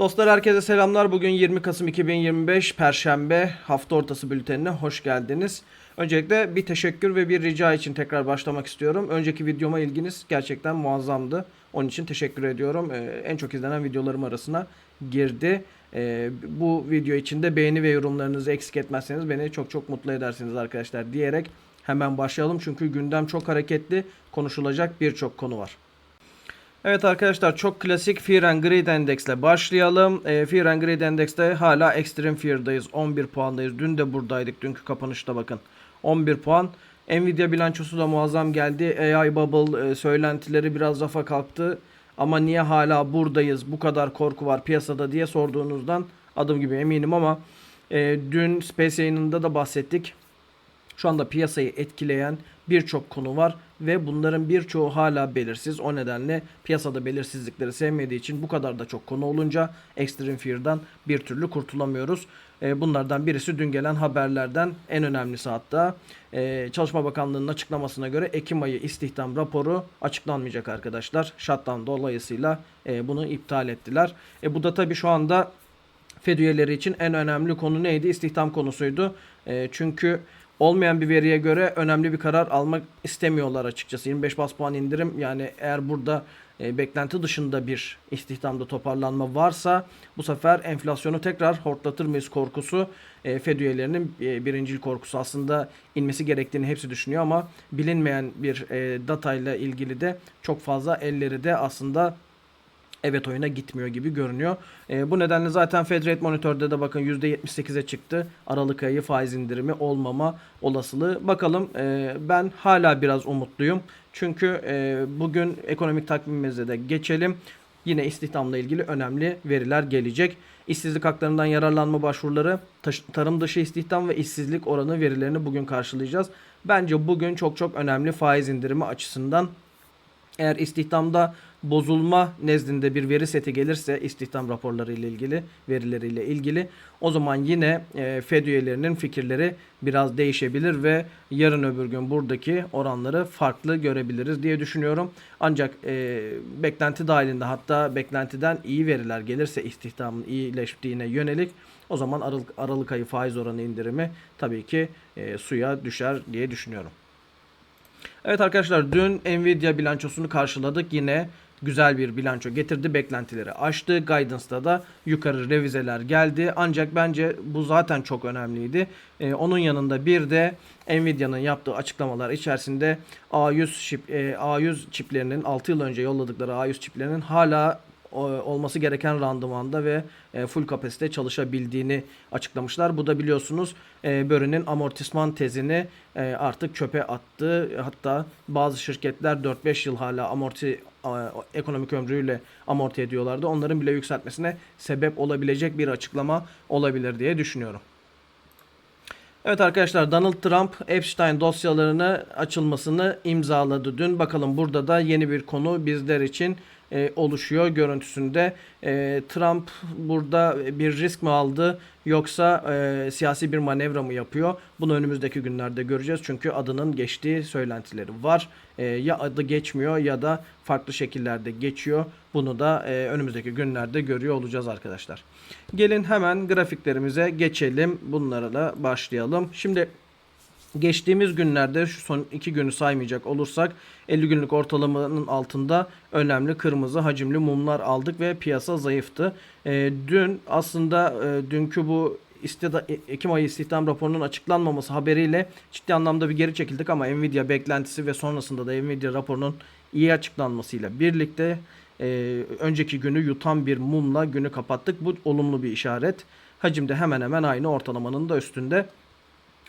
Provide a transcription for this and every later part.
Dostlar herkese selamlar. Bugün 20 Kasım 2025 Perşembe hafta ortası bültenine hoş geldiniz. Öncelikle bir teşekkür ve bir rica için tekrar başlamak istiyorum. Önceki videoma ilginiz gerçekten muazzamdı. Onun için teşekkür ediyorum. Ee, en çok izlenen videolarım arasına girdi. Ee, bu video için de beğeni ve yorumlarınızı eksik etmezseniz beni çok çok mutlu edersiniz arkadaşlar diyerek hemen başlayalım. Çünkü gündem çok hareketli. Konuşulacak birçok konu var. Evet arkadaşlar çok klasik Fear and Greed Endex ile başlayalım. E, Fear and Greed Endex'te hala Extreme Fear'dayız. 11 puandayız. Dün de buradaydık. Dünkü kapanışta bakın. 11 puan. Nvidia bilançosu da muazzam geldi. AI Bubble e, söylentileri biraz rafa kalktı. Ama niye hala buradayız? Bu kadar korku var piyasada diye sorduğunuzdan adım gibi eminim ama e, dün Space yayınında da bahsettik. Şu anda piyasayı etkileyen birçok konu var ve bunların birçoğu hala belirsiz. O nedenle piyasada belirsizlikleri sevmediği için bu kadar da çok konu olunca Extreme Fear'dan bir türlü kurtulamıyoruz. E, Bunlardan birisi dün gelen haberlerden en önemlisi hatta e, Çalışma Bakanlığı'nın açıklamasına göre Ekim ayı istihdam raporu açıklanmayacak arkadaşlar. Shutdown dolayısıyla e, bunu iptal ettiler. Bu da tabii şu anda Fed üyeleri için en önemli konu neydi? İstihdam konusuydu. Çünkü olmayan bir veriye göre önemli bir karar almak istemiyorlar açıkçası. 25 bas puan indirim yani eğer burada e, beklenti dışında bir istihdamda toparlanma varsa bu sefer enflasyonu tekrar hortlatır mıyız korkusu e, Fed üyelerinin e, birincil korkusu aslında inmesi gerektiğini hepsi düşünüyor ama bilinmeyen bir e, datayla ilgili de çok fazla elleri de aslında evet oyuna gitmiyor gibi görünüyor. E, bu nedenle zaten Fed Rate Monitor'da da bakın %78'e çıktı. Aralık ayı faiz indirimi olmama olasılığı. Bakalım e, ben hala biraz umutluyum. Çünkü e, bugün ekonomik takvimimize de geçelim. Yine istihdamla ilgili önemli veriler gelecek. İşsizlik haklarından yararlanma başvuruları, tarım dışı istihdam ve işsizlik oranı verilerini bugün karşılayacağız. Bence bugün çok çok önemli faiz indirimi açısından eğer istihdamda bozulma nezdinde bir veri seti gelirse istihdam raporları ile ilgili, verileriyle ilgili o zaman yine e, Fed üyelerinin fikirleri biraz değişebilir ve yarın öbür gün buradaki oranları farklı görebiliriz diye düşünüyorum. Ancak e, beklenti dahilinde hatta beklentiden iyi veriler gelirse istihdamın iyileştiğine yönelik o zaman Aralık, Aralık ayı faiz oranı indirimi tabii ki e, suya düşer diye düşünüyorum. Evet arkadaşlar dün Nvidia bilançosunu karşıladık. Yine güzel bir bilanço getirdi. Beklentileri aştı. Guidance'da da yukarı revizeler geldi. Ancak bence bu zaten çok önemliydi. Ee, onun yanında bir de Nvidia'nın yaptığı açıklamalar içerisinde A100 çip, e, A100 çiplerinin 6 yıl önce yolladıkları A100 çiplerinin hala o- olması gereken randımanda ve e, full kapasite çalışabildiğini açıklamışlar. Bu da biliyorsunuz e, Böre'nin amortisman tezini e, artık çöpe attı. Hatta bazı şirketler 4-5 yıl hala amorti ekonomik ömrüyle amorti ediyorlardı. Onların bile yükseltmesine sebep olabilecek bir açıklama olabilir diye düşünüyorum. Evet arkadaşlar Donald Trump Epstein dosyalarını açılmasını imzaladı dün. Bakalım burada da yeni bir konu bizler için e, oluşuyor görüntüsünde. E, Trump burada bir risk mi aldı yoksa e, siyasi bir manevra mı yapıyor? Bunu önümüzdeki günlerde göreceğiz. Çünkü adının geçtiği söylentileri var. E, ya adı geçmiyor ya da farklı şekillerde geçiyor. Bunu da e, önümüzdeki günlerde görüyor olacağız arkadaşlar. Gelin hemen grafiklerimize geçelim. Bunlarla başlayalım. Şimdi Geçtiğimiz günlerde şu son iki günü saymayacak olursak 50 günlük ortalamanın altında önemli kırmızı hacimli mumlar aldık ve piyasa zayıftı. E, dün aslında e, dünkü bu istida, E- Ekim ayı istihdam raporunun açıklanmaması haberiyle ciddi anlamda bir geri çekildik ama Nvidia beklentisi ve sonrasında da Nvidia raporunun iyi açıklanmasıyla birlikte e, önceki günü yutan bir mumla günü kapattık. Bu olumlu bir işaret. Hacim de hemen hemen aynı ortalamanın da üstünde.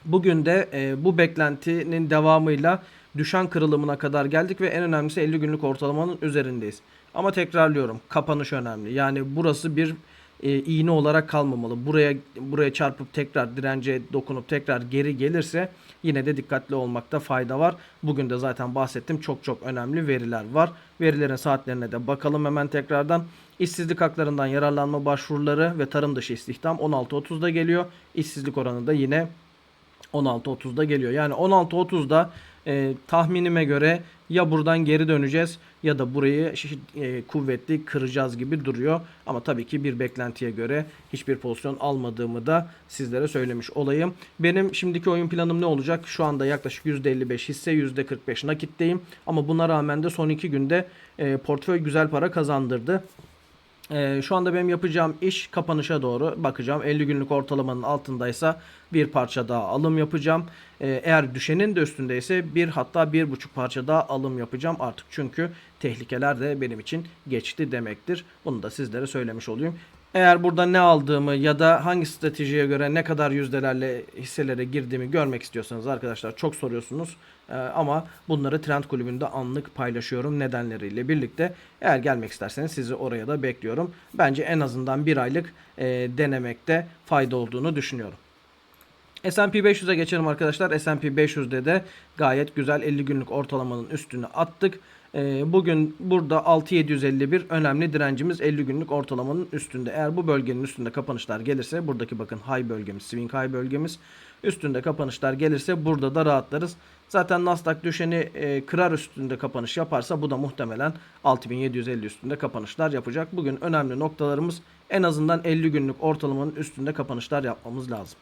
Bugün de e, bu beklentinin devamıyla düşen kırılımına kadar geldik ve en önemlisi 50 günlük ortalamanın üzerindeyiz. Ama tekrarlıyorum kapanış önemli. Yani burası bir e, iğne olarak kalmamalı. Buraya buraya çarpıp tekrar dirence dokunup tekrar geri gelirse yine de dikkatli olmakta fayda var. Bugün de zaten bahsettim çok çok önemli veriler var. Verilerin saatlerine de bakalım hemen tekrardan. İşsizlik haklarından yararlanma başvuruları ve tarım dışı istihdam 16.30'da geliyor. İşsizlik oranı da yine 16.30'da geliyor. Yani 16.30'da e, tahminime göre Ya buradan geri döneceğiz ya da burayı e, kuvvetli kıracağız gibi duruyor. Ama tabii ki bir beklentiye göre hiçbir pozisyon almadığımı da sizlere söylemiş olayım. Benim şimdiki oyun planım ne olacak? Şu anda yaklaşık %55 hisse %45 nakitteyim. Ama buna rağmen de son iki günde e, portföy güzel para kazandırdı. Ee, şu anda benim yapacağım iş kapanışa doğru bakacağım. 50 günlük ortalamanın altındaysa bir parça daha alım yapacağım. Ee, eğer düşenin de üstündeyse bir hatta bir buçuk parça daha alım yapacağım artık. Çünkü tehlikeler de benim için geçti demektir. Bunu da sizlere söylemiş olayım. Eğer burada ne aldığımı ya da hangi stratejiye göre ne kadar yüzdelerle hisselere girdiğimi görmek istiyorsanız arkadaşlar çok soruyorsunuz. Ee, ama bunları Trend Kulübü'nde anlık paylaşıyorum nedenleriyle birlikte. Eğer gelmek isterseniz sizi oraya da bekliyorum. Bence en azından bir aylık e, denemekte fayda olduğunu düşünüyorum. S&P 500'e geçelim arkadaşlar. S&P 500'de de gayet güzel 50 günlük ortalamanın üstünü attık. Ee, bugün burada 6751 önemli direncimiz 50 günlük ortalamanın üstünde. Eğer bu bölgenin üstünde kapanışlar gelirse buradaki bakın high bölgemiz, swing high bölgemiz üstünde kapanışlar gelirse burada da rahatlarız. Zaten Nasdaq düşeni e, kırar üstünde kapanış yaparsa bu da muhtemelen 6750 üstünde kapanışlar yapacak. Bugün önemli noktalarımız en azından 50 günlük ortalamanın üstünde kapanışlar yapmamız lazım.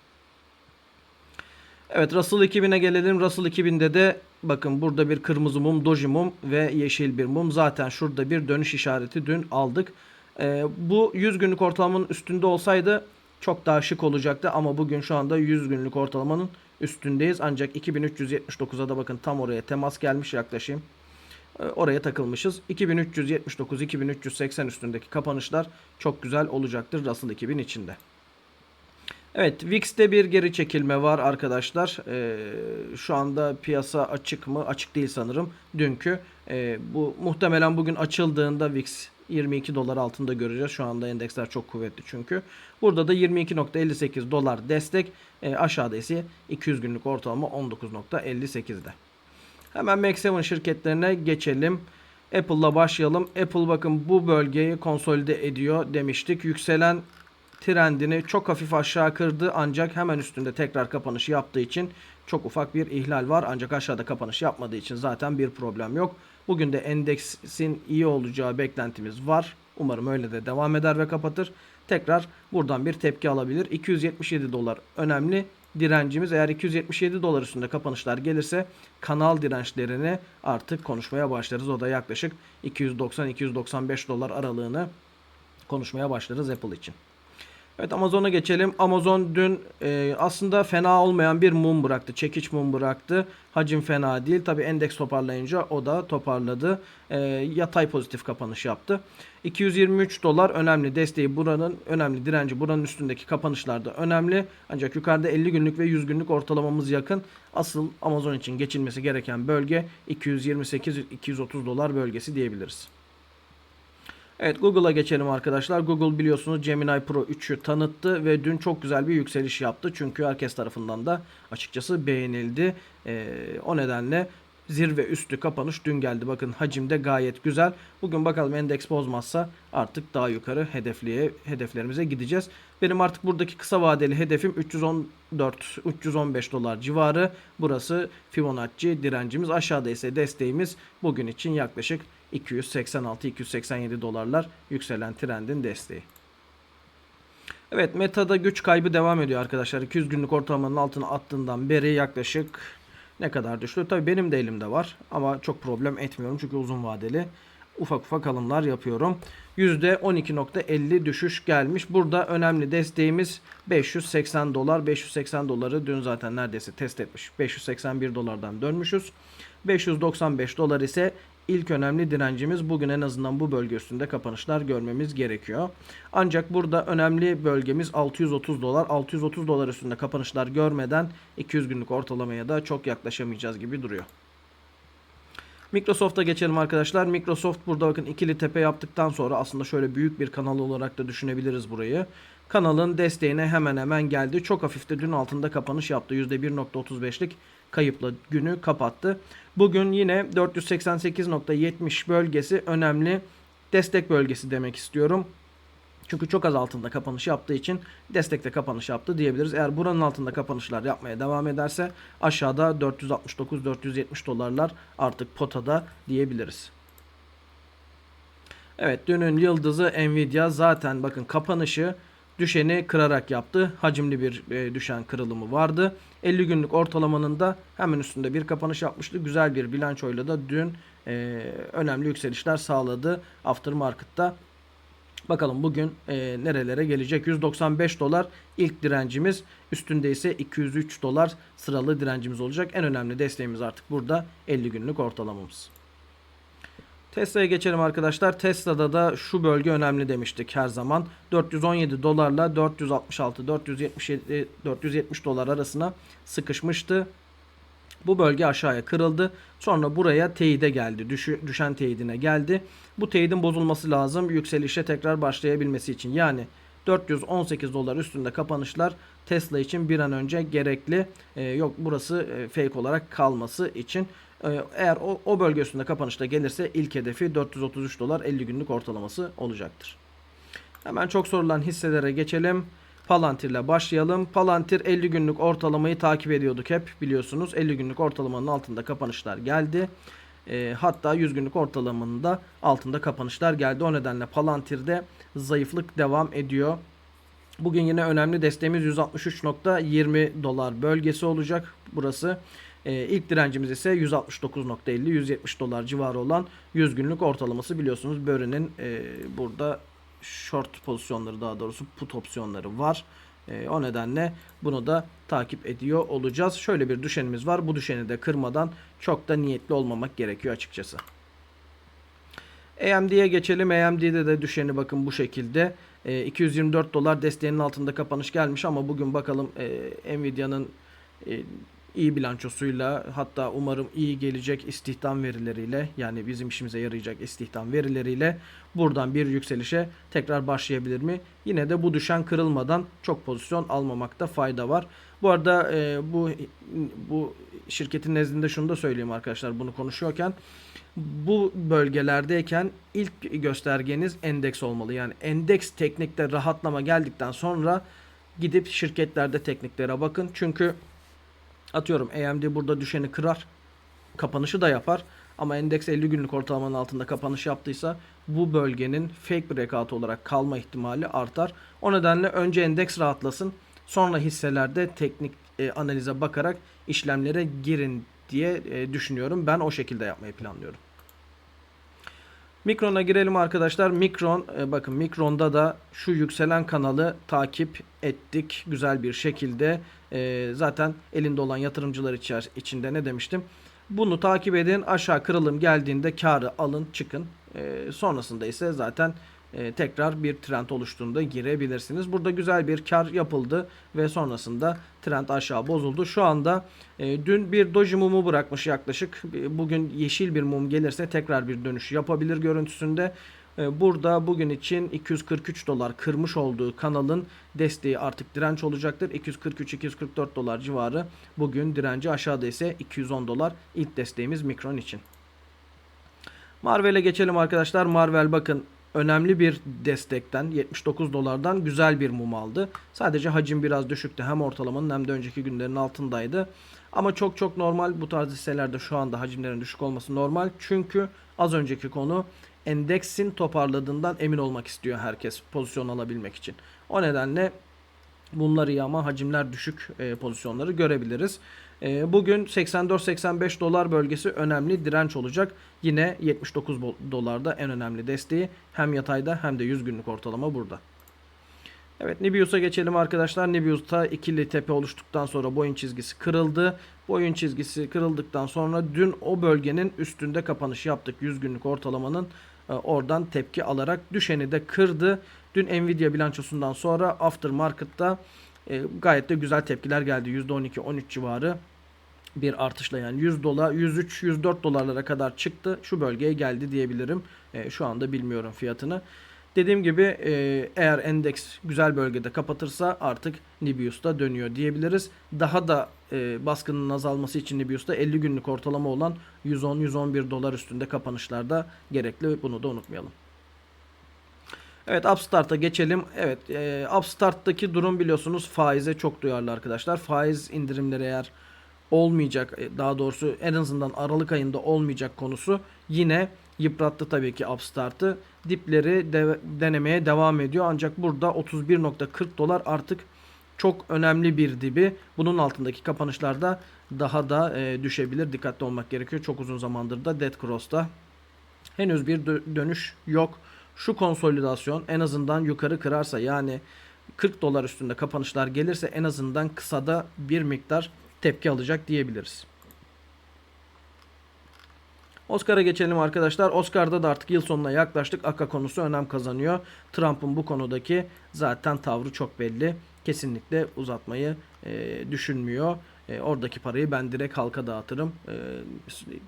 Evet Russell 2000'e gelelim. Russell 2000'de de bakın burada bir kırmızı mum, doji mum ve yeşil bir mum. Zaten şurada bir dönüş işareti dün aldık. Ee, bu 100 günlük ortalamanın üstünde olsaydı çok daha şık olacaktı ama bugün şu anda 100 günlük ortalamanın üstündeyiz. Ancak 2379'a da bakın tam oraya temas gelmiş yaklaşayım. Ee, Oraya takılmışız. 2379, 2380 üstündeki kapanışlar çok güzel olacaktır Russell 2000 içinde. Evet, VIX'te bir geri çekilme var arkadaşlar. Ee, şu anda piyasa açık mı? Açık değil sanırım. Dünkü. Ee, bu muhtemelen bugün açıldığında VIX 22 dolar altında göreceğiz. Şu anda endeksler çok kuvvetli çünkü. Burada da 22.58 dolar destek. Ee, aşağıda ise 200 günlük ortalama 19.58'de. Hemen Max 7 şirketlerine geçelim. Apple'la başlayalım. Apple bakın bu bölgeyi konsolide ediyor demiştik. Yükselen trendini çok hafif aşağı kırdı ancak hemen üstünde tekrar kapanış yaptığı için çok ufak bir ihlal var. Ancak aşağıda kapanış yapmadığı için zaten bir problem yok. Bugün de endeksin iyi olacağı beklentimiz var. Umarım öyle de devam eder ve kapatır. Tekrar buradan bir tepki alabilir. 277 dolar önemli direncimiz. Eğer 277 dolar üstünde kapanışlar gelirse kanal dirençlerini artık konuşmaya başlarız. O da yaklaşık 290-295 dolar aralığını konuşmaya başlarız Apple için. Evet Amazon'a geçelim. Amazon dün e, aslında fena olmayan bir mum bıraktı. Çekiç mum bıraktı. Hacim fena değil. Tabi endeks toparlayınca o da toparladı. E, yatay pozitif kapanış yaptı. 223 dolar önemli desteği buranın önemli direnci buranın üstündeki kapanışlarda önemli. Ancak yukarıda 50 günlük ve 100 günlük ortalamamız yakın. Asıl Amazon için geçilmesi gereken bölge 228-230 dolar bölgesi diyebiliriz. Evet Google'a geçelim arkadaşlar. Google biliyorsunuz Gemini Pro 3'ü tanıttı ve dün çok güzel bir yükseliş yaptı. Çünkü herkes tarafından da açıkçası beğenildi. Ee, o nedenle zirve üstü kapanış dün geldi. Bakın hacimde gayet güzel. Bugün bakalım endeks bozmazsa artık daha yukarı hedefliye hedeflerimize gideceğiz. Benim artık buradaki kısa vadeli hedefim 314 315 dolar civarı. Burası Fibonacci direncimiz. Aşağıda ise desteğimiz bugün için yaklaşık 286-287 dolarlar yükselen trendin desteği. Evet Meta'da güç kaybı devam ediyor arkadaşlar. 200 günlük ortalamanın altına attığından beri yaklaşık ne kadar düştü? Tabii benim de elimde var ama çok problem etmiyorum çünkü uzun vadeli ufak ufak alımlar yapıyorum. %12.50 düşüş gelmiş. Burada önemli desteğimiz 580 dolar. 580 doları dün zaten neredeyse test etmiş. 581 dolardan dönmüşüz. 595 dolar ise ilk önemli direncimiz. Bugün en azından bu bölge üstünde kapanışlar görmemiz gerekiyor. Ancak burada önemli bölgemiz 630 dolar. 630 dolar üstünde kapanışlar görmeden 200 günlük ortalamaya da çok yaklaşamayacağız gibi duruyor. Microsoft'a geçelim arkadaşlar. Microsoft burada bakın ikili tepe yaptıktan sonra aslında şöyle büyük bir kanal olarak da düşünebiliriz burayı. Kanalın desteğine hemen hemen geldi. Çok hafif de dün altında kapanış yaptı. %1.35'lik kayıpla günü kapattı. Bugün yine 488.70 bölgesi önemli destek bölgesi demek istiyorum. Çünkü çok az altında kapanış yaptığı için destekte kapanış yaptı diyebiliriz. Eğer buranın altında kapanışlar yapmaya devam ederse aşağıda 469-470 dolarlar artık potada diyebiliriz. Evet dünün yıldızı Nvidia zaten bakın kapanışı düşeni kırarak yaptı. Hacimli bir e, düşen kırılımı vardı. 50 günlük ortalamanın da hemen üstünde bir kapanış yapmıştı. Güzel bir bilançoyla da dün e, önemli yükselişler sağladı aftermarket'ta. Bakalım bugün e, nerelere gelecek. 195 dolar ilk direncimiz. Üstünde ise 203 dolar sıralı direncimiz olacak. En önemli desteğimiz artık burada 50 günlük ortalamamız. Tesla'ya geçelim arkadaşlar. Tesla'da da şu bölge önemli demiştik her zaman. 417 dolarla 466 477 470 dolar arasına sıkışmıştı. Bu bölge aşağıya kırıldı. Sonra buraya teyide geldi. Düşü, düşen teyidine geldi. Bu teyidin bozulması lazım yükselişe tekrar başlayabilmesi için. Yani 418 dolar üstünde kapanışlar Tesla için bir an önce gerekli. Ee, yok burası e, fake olarak kalması için. Ee, eğer o, o bölge üstünde kapanışta gelirse ilk hedefi 433 dolar 50 günlük ortalaması olacaktır. Hemen çok sorulan hisselere geçelim. Palantir ile başlayalım. Palantir 50 günlük ortalamayı takip ediyorduk hep biliyorsunuz. 50 günlük ortalamanın altında kapanışlar geldi. E, hatta 100 günlük ortalamanın da altında kapanışlar geldi. O nedenle Palantir'de zayıflık devam ediyor. Bugün yine önemli desteğimiz 163.20 dolar bölgesi olacak burası. E, ilk direncimiz ise 169.50-170 dolar civarı olan 100 günlük ortalaması biliyorsunuz. Böre'nin e, burada short pozisyonları daha doğrusu put opsiyonları var. E, o nedenle bunu da takip ediyor olacağız. Şöyle bir düşenimiz var. Bu düşeni de kırmadan çok da niyetli olmamak gerekiyor açıkçası. AMD'ye geçelim. AMD'de de düşeni bakın bu şekilde. E, 224 dolar desteğinin altında kapanış gelmiş ama bugün bakalım e, Nvidia'nın e, iyi bilançosuyla hatta umarım iyi gelecek istihdam verileriyle yani bizim işimize yarayacak istihdam verileriyle buradan bir yükselişe tekrar başlayabilir mi? Yine de bu düşen kırılmadan çok pozisyon almamakta fayda var. Bu arada e, bu bu şirketin nezdinde şunu da söyleyeyim arkadaşlar bunu konuşuyorken bu bölgelerdeyken ilk göstergeniz endeks olmalı. Yani endeks teknikte rahatlama geldikten sonra gidip şirketlerde tekniklere bakın. Çünkü Atıyorum AMD burada düşeni kırar. Kapanışı da yapar. Ama endeks 50 günlük ortalamanın altında kapanış yaptıysa bu bölgenin fake breakout olarak kalma ihtimali artar. O nedenle önce endeks rahatlasın. Sonra hisselerde teknik e, analize bakarak işlemlere girin diye e, düşünüyorum. Ben o şekilde yapmayı planlıyorum. Mikron'a girelim arkadaşlar. Mikron e, bakın Mikron'da da şu yükselen kanalı takip ettik güzel bir şekilde. E, zaten elinde olan yatırımcılar içer, içinde ne demiştim? Bunu takip edin. Aşağı kırılım geldiğinde karı alın çıkın. E, sonrasında ise zaten e, tekrar bir trend oluştuğunda girebilirsiniz. Burada güzel bir kar yapıldı ve sonrasında trend aşağı bozuldu. Şu anda e, dün bir doji mumu bırakmış yaklaşık. Bugün yeşil bir mum gelirse tekrar bir dönüş yapabilir görüntüsünde. E, burada bugün için 243 dolar kırmış olduğu kanalın desteği artık direnç olacaktır. 243-244 dolar civarı bugün direnci aşağıda ise 210 dolar ilk desteğimiz Mikron için. Marvel'e geçelim arkadaşlar. Marvel bakın önemli bir destekten 79 dolardan güzel bir mum aldı. Sadece hacim biraz düşüktü. Hem ortalamanın hem de önceki günlerin altındaydı. Ama çok çok normal bu tarz hisselerde şu anda hacimlerin düşük olması normal. Çünkü az önceki konu endeksin toparladığından emin olmak istiyor herkes pozisyon alabilmek için. O nedenle bunlar iyi ama hacimler düşük e, pozisyonları görebiliriz. E, bugün 84-85 dolar bölgesi önemli direnç olacak. Yine 79 dolarda en önemli desteği hem yatayda hem de 100 günlük ortalama burada. Evet Nibius'a geçelim arkadaşlar. Nibius'ta ikili tepe oluştuktan sonra boyun çizgisi kırıldı. Boyun çizgisi kırıldıktan sonra dün o bölgenin üstünde kapanış yaptık. 100 günlük ortalamanın e, oradan tepki alarak düşeni de kırdı. Dün Nvidia bilançosundan sonra aftermarket'ta e, gayet de güzel tepkiler geldi. %12-13 civarı bir artışla yani 100 dolar 103 104 dolarlara kadar çıktı. Şu bölgeye geldi diyebilirim. E, şu anda bilmiyorum fiyatını. Dediğim gibi e, eğer endeks güzel bölgede kapatırsa artık Nibius'ta dönüyor diyebiliriz. Daha da e, baskının azalması için Nibius'ta 50 günlük ortalama olan 110-111 dolar üstünde kapanışlarda gerekli. Bunu da unutmayalım. Evet Upstart'a geçelim. Evet e, Upstart'taki durum biliyorsunuz faize çok duyarlı arkadaşlar. Faiz indirimleri eğer olmayacak e, daha doğrusu en azından Aralık ayında olmayacak konusu yine yıprattı tabii ki Upstart'ı. Dipleri de- denemeye devam ediyor. Ancak burada 31.40 dolar artık çok önemli bir dibi. Bunun altındaki kapanışlarda daha da e, düşebilir. Dikkatli olmak gerekiyor. Çok uzun zamandır da Dead Cross'ta henüz bir dö- dönüş yok. Şu konsolidasyon en azından yukarı kırarsa yani 40 dolar üstünde kapanışlar gelirse en azından kısada bir miktar tepki alacak diyebiliriz. Oscar'a geçelim arkadaşlar. Oscar'da da artık yıl sonuna yaklaştık. Aka konusu önem kazanıyor. Trump'ın bu konudaki zaten tavrı çok belli. Kesinlikle uzatmayı e, düşünmüyor. E, oradaki parayı ben direkt halka dağıtırım e,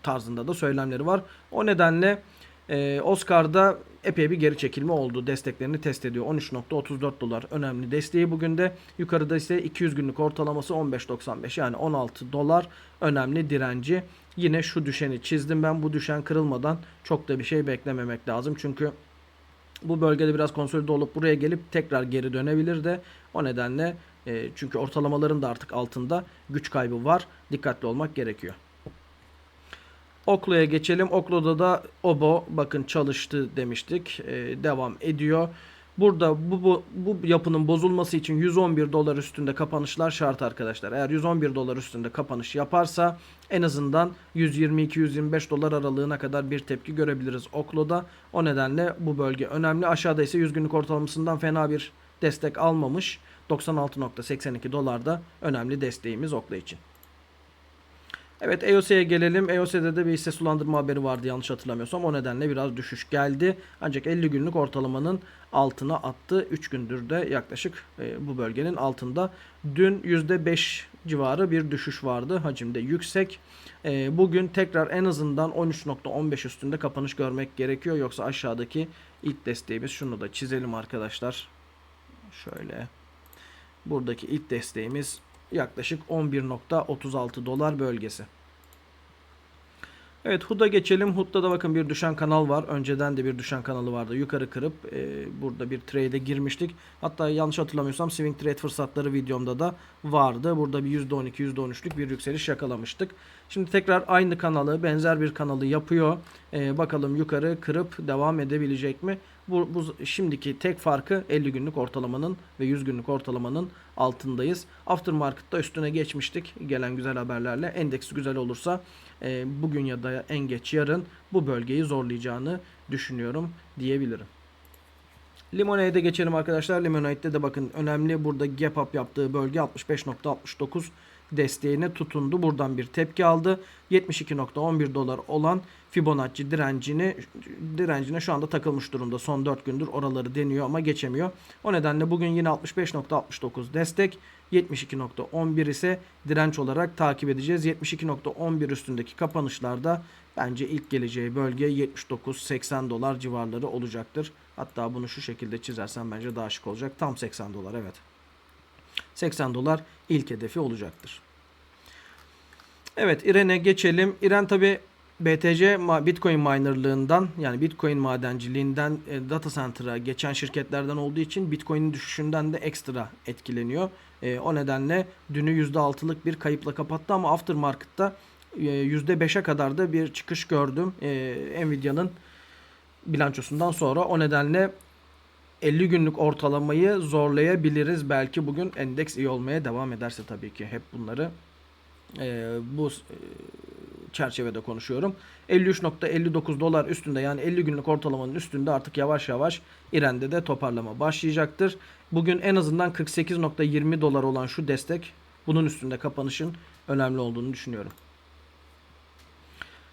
tarzında da söylemleri var. O nedenle e, Oscar'da epey bir geri çekilme oldu. Desteklerini test ediyor. 13.34 dolar önemli desteği bugün de. Yukarıda ise 200 günlük ortalaması 15.95 yani 16 dolar önemli direnci. Yine şu düşeni çizdim ben. Bu düşen kırılmadan çok da bir şey beklememek lazım. Çünkü bu bölgede biraz konsolide olup buraya gelip tekrar geri dönebilir de o nedenle e, çünkü ortalamaların da artık altında güç kaybı var. Dikkatli olmak gerekiyor. Oklo'ya geçelim. Oklo'da da Obo bakın çalıştı demiştik. E, devam ediyor. Burada bu, bu, bu yapının bozulması için 111 dolar üstünde kapanışlar şart arkadaşlar. Eğer 111 dolar üstünde kapanış yaparsa en azından 122-125 dolar aralığına kadar bir tepki görebiliriz Oklo'da. O nedenle bu bölge önemli. Aşağıda ise 100 günlük ortalamasından fena bir destek almamış. 96.82 dolarda önemli desteğimiz Oklo için. Evet EOS'e gelelim. EOS'de de bir hisse sulandırma haberi vardı yanlış hatırlamıyorsam. O nedenle biraz düşüş geldi. Ancak 50 günlük ortalamanın altına attı. 3 gündür de yaklaşık e, bu bölgenin altında. Dün %5 civarı bir düşüş vardı. Hacimde yüksek. E, bugün tekrar en azından 13.15 üstünde kapanış görmek gerekiyor. Yoksa aşağıdaki ilk desteğimiz şunu da çizelim arkadaşlar. Şöyle. Buradaki ilk desteğimiz yaklaşık 11.36 dolar bölgesi. Evet HUD'a geçelim. HUD'da da bakın bir düşen kanal var. Önceden de bir düşen kanalı vardı. Yukarı kırıp e, burada bir trade'e girmiştik. Hatta yanlış hatırlamıyorsam swing trade fırsatları videomda da vardı. Burada bir %12 %13'lük bir yükseliş yakalamıştık. Şimdi tekrar aynı kanalı benzer bir kanalı yapıyor. E, bakalım yukarı kırıp devam edebilecek mi? Bu, bu şimdiki tek farkı 50 günlük ortalamanın ve 100 günlük ortalamanın altındayız. Aftermarket'ta üstüne geçmiştik gelen güzel haberlerle. Endeksi güzel olursa e, bugün ya da en geç yarın bu bölgeyi zorlayacağını düşünüyorum diyebilirim. Limonade'e geçelim arkadaşlar. Limonade'de de bakın önemli burada gap up yaptığı bölge 65.69 desteğine tutundu. Buradan bir tepki aldı. 72.11 dolar olan Fibonacci direncini direncine şu anda takılmış durumda. Son 4 gündür oraları deniyor ama geçemiyor. O nedenle bugün yine 65.69 destek, 72.11 ise direnç olarak takip edeceğiz. 72.11 üstündeki kapanışlarda bence ilk geleceği bölge 79-80 dolar civarları olacaktır. Hatta bunu şu şekilde çizersem bence daha şık olacak. Tam 80 dolar evet. 80 dolar ilk hedefi olacaktır. Evet İren'e geçelim. İren tabi BTC Bitcoin minerlığından yani Bitcoin madenciliğinden e, data center'a geçen şirketlerden olduğu için Bitcoin'in düşüşünden de ekstra etkileniyor. E, o nedenle dünü %6'lık bir kayıpla kapattı ama aftermarket'ta e, %5'e kadar da bir çıkış gördüm. E, Nvidia'nın bilançosundan sonra o nedenle 50 günlük ortalamayı zorlayabiliriz. Belki bugün endeks iyi olmaya devam ederse tabii ki hep bunları e, bu e, çerçevede konuşuyorum. 53.59 dolar üstünde yani 50 günlük ortalamanın üstünde artık yavaş yavaş İren'de de toparlama başlayacaktır. Bugün en azından 48.20 dolar olan şu destek bunun üstünde kapanışın önemli olduğunu düşünüyorum.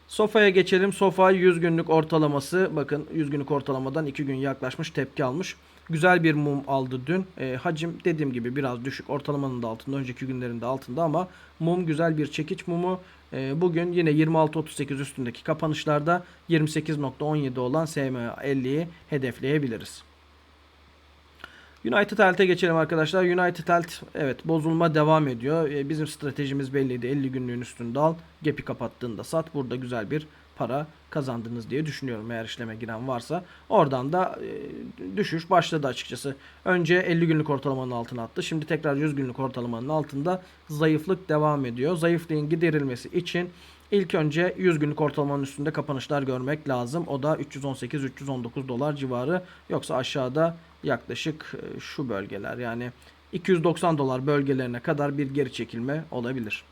Sofa'ya geçelim. Sofa 100 günlük ortalaması bakın 100 günlük ortalamadan 2 gün yaklaşmış tepki almış. Güzel bir mum aldı dün. E, hacim dediğim gibi biraz düşük. Ortalamanın da altında. Önceki günlerin de altında ama mum güzel bir çekiç mumu. E, bugün yine 26.38 üstündeki kapanışlarda 28.17 olan SMA 50'yi hedefleyebiliriz. United Health'e geçelim arkadaşlar. United Health evet bozulma devam ediyor. E, bizim stratejimiz belliydi. 50 günlüğün üstünde al. Gap'i kapattığında sat. Burada güzel bir para kazandınız diye düşünüyorum eğer işleme giren varsa. Oradan da e, düşüş başladı açıkçası. Önce 50 günlük ortalamanın altına attı. Şimdi tekrar 100 günlük ortalamanın altında zayıflık devam ediyor. Zayıflığın giderilmesi için ilk önce 100 günlük ortalamanın üstünde kapanışlar görmek lazım. O da 318-319 dolar civarı. Yoksa aşağıda yaklaşık e, şu bölgeler yani 290 dolar bölgelerine kadar bir geri çekilme olabilir.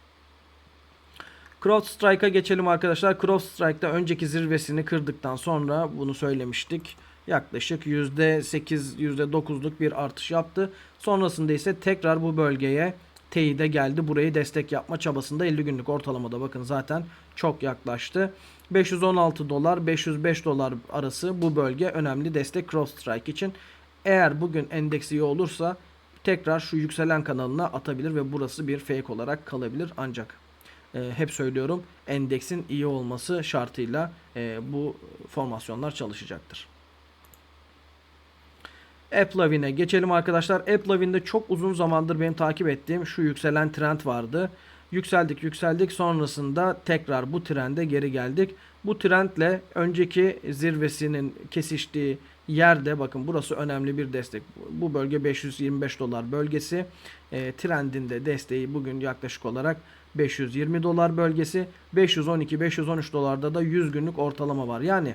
CrowdStrike'a geçelim arkadaşlar. CrowdStrike'da önceki zirvesini kırdıktan sonra bunu söylemiştik. Yaklaşık %8, %9'luk bir artış yaptı. Sonrasında ise tekrar bu bölgeye teyide geldi. Burayı destek yapma çabasında 50 günlük ortalamada bakın zaten çok yaklaştı. 516 dolar 505 dolar arası bu bölge önemli destek CrowdStrike için. Eğer bugün endeks iyi olursa tekrar şu yükselen kanalına atabilir ve burası bir fake olarak kalabilir ancak e, hep söylüyorum endeksin iyi olması şartıyla e, bu formasyonlar çalışacaktır. AppLavin'e geçelim arkadaşlar. AppLavin'de çok uzun zamandır benim takip ettiğim şu yükselen trend vardı. Yükseldik yükseldik sonrasında tekrar bu trende geri geldik. Bu trendle önceki zirvesinin kesiştiği yerde bakın burası önemli bir destek. Bu bölge 525 dolar bölgesi. E, trendinde desteği bugün yaklaşık olarak 520 dolar bölgesi. 512-513 dolarda da 100 günlük ortalama var. Yani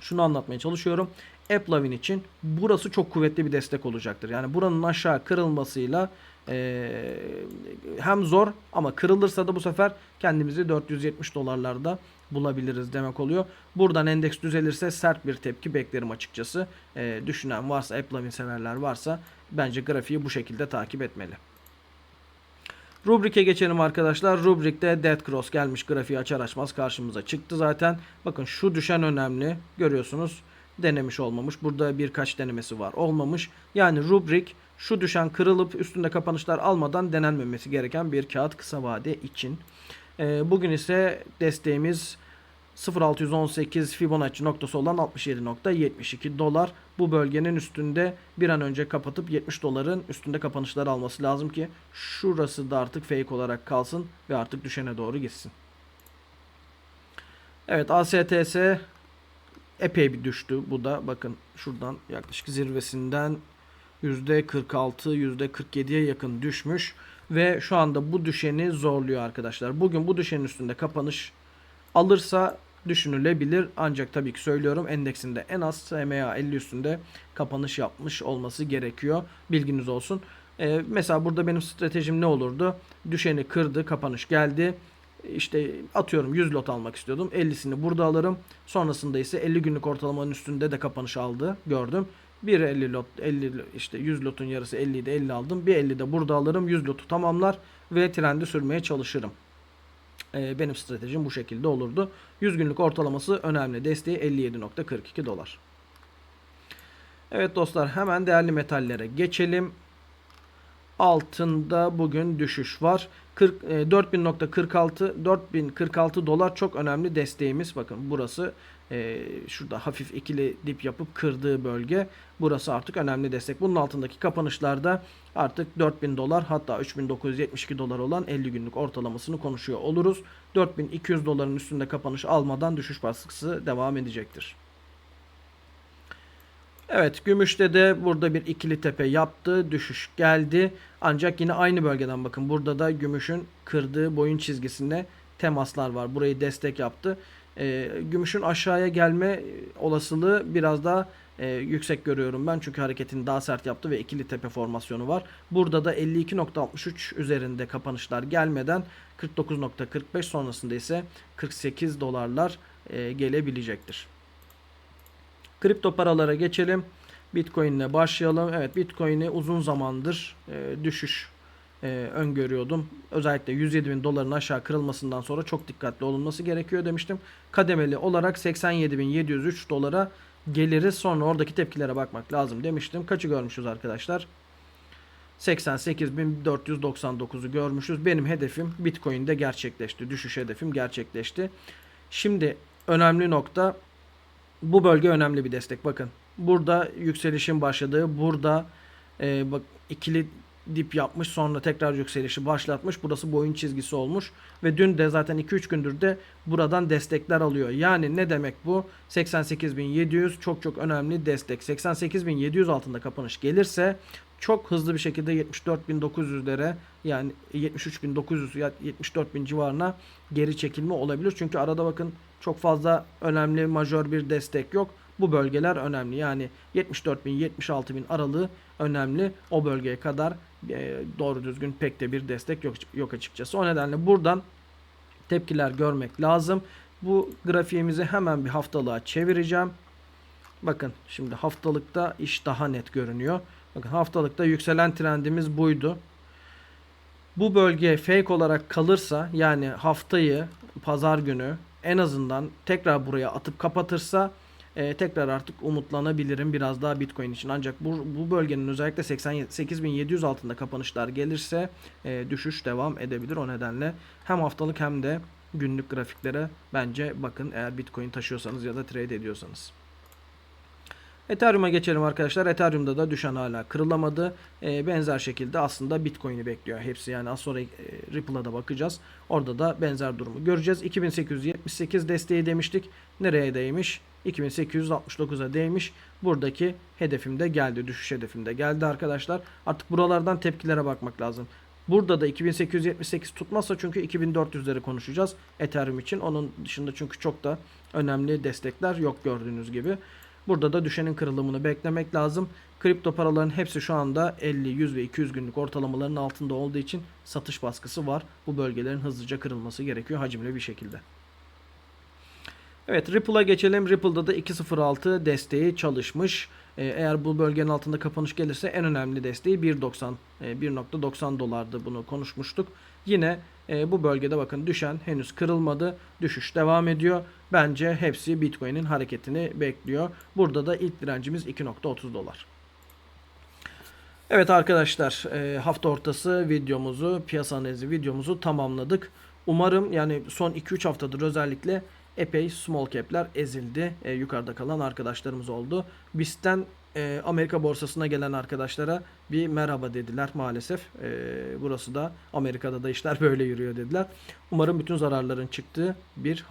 şunu anlatmaya çalışıyorum. AppLovin için burası çok kuvvetli bir destek olacaktır. Yani buranın aşağı kırılmasıyla e, hem zor ama kırılırsa da bu sefer kendimizi 470 dolarlarda bulabiliriz demek oluyor. Buradan endeks düzelirse sert bir tepki beklerim açıkçası. E, düşünen varsa, AppLovin severler varsa bence grafiği bu şekilde takip etmeli. Rubrik'e geçelim arkadaşlar. Rubrik'te Dead Cross gelmiş grafiği açar açmaz karşımıza çıktı zaten. Bakın şu düşen önemli. Görüyorsunuz denemiş olmamış. Burada birkaç denemesi var. Olmamış. Yani rubrik şu düşen kırılıp üstünde kapanışlar almadan denenmemesi gereken bir kağıt kısa vade için. Ee, bugün ise desteğimiz 0618 Fibonacci noktası olan 67.72 dolar. Bu bölgenin üstünde bir an önce kapatıp 70 doların üstünde kapanışlar alması lazım ki şurası da artık fake olarak kalsın ve artık düşene doğru gitsin. Evet ASTS epey bir düştü. Bu da bakın şuradan yaklaşık zirvesinden %46 %47'ye yakın düşmüş ve şu anda bu düşeni zorluyor arkadaşlar. Bugün bu düşenin üstünde kapanış alırsa düşünülebilir. Ancak tabii ki söylüyorum endeksinde en az SMA 50 üstünde kapanış yapmış olması gerekiyor. Bilginiz olsun. Ee, mesela burada benim stratejim ne olurdu? Düşeni kırdı, kapanış geldi. İşte atıyorum 100 lot almak istiyordum. 50'sini burada alırım. Sonrasında ise 50 günlük ortalamanın üstünde de kapanış aldı. Gördüm. Bir 50 lot 50 işte 100 lotun yarısı 50'yi de 50 aldım. Bir 50 de burada alırım. 100 lotu tamamlar ve trendi sürmeye çalışırım. Ee, benim stratejim bu şekilde olurdu. 100 günlük ortalaması önemli. Desteği 57.42 dolar. Evet dostlar hemen değerli metallere geçelim. Altında bugün düşüş var. 40, e, 4046 4046 dolar çok önemli desteğimiz. Bakın burası e, şurada hafif ikili dip yapıp kırdığı bölge. Burası artık önemli destek. Bunun altındaki kapanışlarda artık 4000 dolar hatta 3972 dolar olan 50 günlük ortalamasını konuşuyor oluruz. 4200 doların üstünde kapanış almadan düşüş baskısı devam edecektir. Evet gümüşte de burada bir ikili tepe yaptı. Düşüş geldi. Ancak yine aynı bölgeden bakın. Burada da gümüşün kırdığı boyun çizgisinde temaslar var. Burayı destek yaptı. E, gümüşün aşağıya gelme olasılığı biraz daha e, yüksek görüyorum ben. Çünkü hareketini daha sert yaptı ve ikili tepe formasyonu var. Burada da 52.63 üzerinde kapanışlar gelmeden 49.45 sonrasında ise 48 dolarlar e, gelebilecektir. Kripto paralara geçelim. Bitcoin ile başlayalım. Evet Bitcoin'i uzun zamandır e, düşüş e, öngörüyordum. Özellikle 107 bin doların aşağı kırılmasından sonra çok dikkatli olunması gerekiyor demiştim. Kademeli olarak 87.703 dolara geliriz. Sonra oradaki tepkilere bakmak lazım demiştim. Kaçı görmüşüz arkadaşlar? 88.499'u görmüşüz. Benim hedefim Bitcoin'de gerçekleşti. Düşüş hedefim gerçekleşti. Şimdi önemli nokta bu bölge önemli bir destek. Bakın burada yükselişin başladığı, burada e, bak ikili dip yapmış sonra tekrar yükselişi başlatmış. Burası boyun çizgisi olmuş ve dün de zaten 2-3 gündür de buradan destekler alıyor. Yani ne demek bu? 88.700 çok çok önemli destek. 88.700 altında kapanış gelirse çok hızlı bir şekilde 74.900'lere yani 73.900 ya 74.000 civarına geri çekilme olabilir. Çünkü arada bakın çok fazla önemli majör bir destek yok. Bu bölgeler önemli. Yani 74.000 76.000 aralığı önemli. O bölgeye kadar e, doğru düzgün pek de bir destek yok, yok açıkçası. O nedenle buradan tepkiler görmek lazım. Bu grafiğimizi hemen bir haftalığa çevireceğim. Bakın şimdi haftalıkta iş daha net görünüyor. Bakın haftalıkta yükselen trendimiz buydu. Bu bölge fake olarak kalırsa yani haftayı pazar günü en azından tekrar buraya atıp kapatırsa e, tekrar artık umutlanabilirim biraz daha Bitcoin için. Ancak bu, bu bölgenin özellikle 88.700 altında kapanışlar gelirse e, düşüş devam edebilir. O nedenle hem haftalık hem de günlük grafiklere bence bakın eğer Bitcoin taşıyorsanız ya da trade ediyorsanız. Ethereum'a geçelim arkadaşlar. Ethereum'da da düşen hala kırılamadı. E, benzer şekilde aslında Bitcoin'i bekliyor hepsi. Yani az sonra e, Ripple'a da bakacağız. Orada da benzer durumu göreceğiz. 2878 desteği demiştik. Nereye değmiş? 2869'a değmiş. Buradaki hedefim de geldi. Düşüş hedefim de geldi arkadaşlar. Artık buralardan tepkilere bakmak lazım. Burada da 2878 tutmazsa çünkü 2400'leri konuşacağız Ethereum için. Onun dışında çünkü çok da önemli destekler yok gördüğünüz gibi. Burada da düşenin kırılımını beklemek lazım. Kripto paraların hepsi şu anda 50, 100 ve 200 günlük ortalamaların altında olduğu için satış baskısı var. Bu bölgelerin hızlıca kırılması gerekiyor hacimli bir şekilde. Evet Ripple'a geçelim. Ripple'da da 2.06 desteği çalışmış. Ee, eğer bu bölgenin altında kapanış gelirse en önemli desteği 1.90 e, 1.90 dolardı bunu konuşmuştuk. Yine e, bu bölgede bakın düşen henüz kırılmadı. Düşüş devam ediyor. Bence hepsi Bitcoin'in hareketini bekliyor. Burada da ilk direncimiz 2.30 dolar. Evet arkadaşlar e, hafta ortası videomuzu piyasa analizi videomuzu tamamladık. Umarım yani son 2-3 haftadır özellikle epey small cap'ler ezildi. E, yukarıda kalan arkadaşlarımız oldu. BIST'ten e, Amerika borsasına gelen arkadaşlara bir merhaba dediler maalesef. E, burası da Amerika'da da işler böyle yürüyor dediler. Umarım bütün zararların çıktığı bir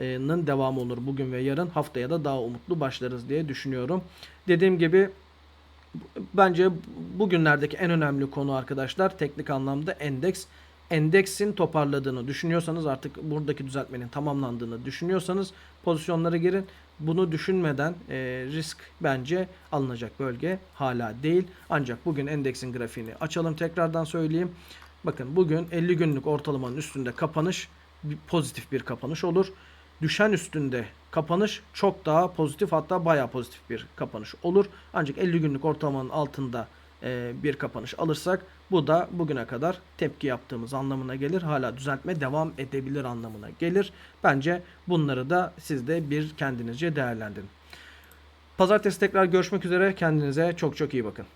haftanın devamı olur bugün ve yarın. Haftaya da daha umutlu başlarız diye düşünüyorum. Dediğim gibi bence bugünlerdeki en önemli konu arkadaşlar teknik anlamda endeks endeksin toparladığını düşünüyorsanız artık buradaki düzeltmenin tamamlandığını düşünüyorsanız pozisyonlara girin. Bunu düşünmeden e, risk bence alınacak bölge hala değil. Ancak bugün endeksin grafiğini açalım tekrardan söyleyeyim. Bakın bugün 50 günlük ortalamanın üstünde kapanış pozitif bir kapanış olur. Düşen üstünde kapanış çok daha pozitif hatta bayağı pozitif bir kapanış olur. Ancak 50 günlük ortalamanın altında e, bir kapanış alırsak bu da bugüne kadar tepki yaptığımız anlamına gelir. Hala düzeltme devam edebilir anlamına gelir. Bence bunları da siz de bir kendinizce değerlendirin. Pazartesi tekrar görüşmek üzere. Kendinize çok çok iyi bakın.